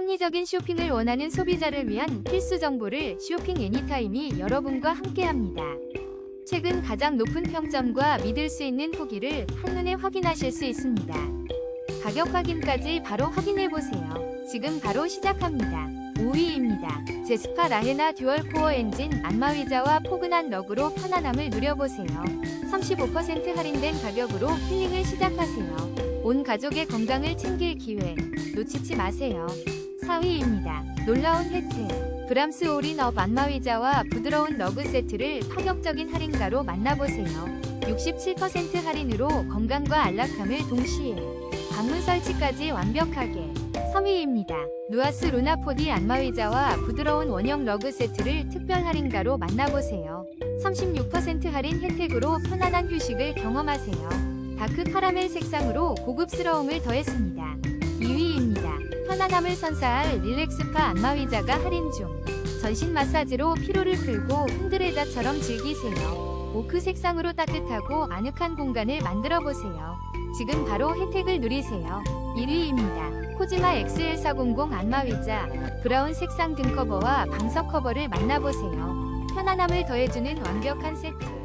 합리적인 쇼핑을 원하는 소비자를 위한 필수 정보를 쇼핑 애니타임이 여러분과 함께합니다. 최근 가장 높은 평점과 믿을 수 있는 후기를 한눈에 확인하실 수 있습니다. 가격 확인까지 바로 확인해 보세요. 지금 바로 시작합니다. 5위입니다. 제스파 라헤나 듀얼 코어 엔진 안마의자와 포근한 럭으로 편안함을 누려보세요. 35% 할인된 가격으로 힐링을 시작하세요. 온 가족의 건강을 챙길 기회 놓치지 마세요. 4위입니다. 놀라운 혜택. 브람스 올인업 안마의자와 부드러운 러그 세트를 파격적인 할인가로 만나보세요. 67% 할인으로 건강과 안락함을 동시에 방문 설치까지 완벽하게 3위입니다. 누아스 루나포디 안마의자와 부드러운 원형 러그 세트를 특별 할인가로 만나보세요. 36% 할인 혜택으로 편안한 휴식을 경험하세요. 다크 카라멜 색상으로 고급스러움을 더했습니다. 2위입니다. 편안함을 선사할 릴렉스파 안마의자가 할인 중. 전신 마사지로 피로를 풀고 흔들의자처럼 즐기세요. 오크 색상으로 따뜻하고 아늑한 공간을 만들어 보세요. 지금 바로 혜택을 누리세요. 1위입니다. 코지마 XL400 안마의자 브라운 색상 등 커버와 방석 커버를 만나보세요. 편안함을 더해주는 완벽한 세트.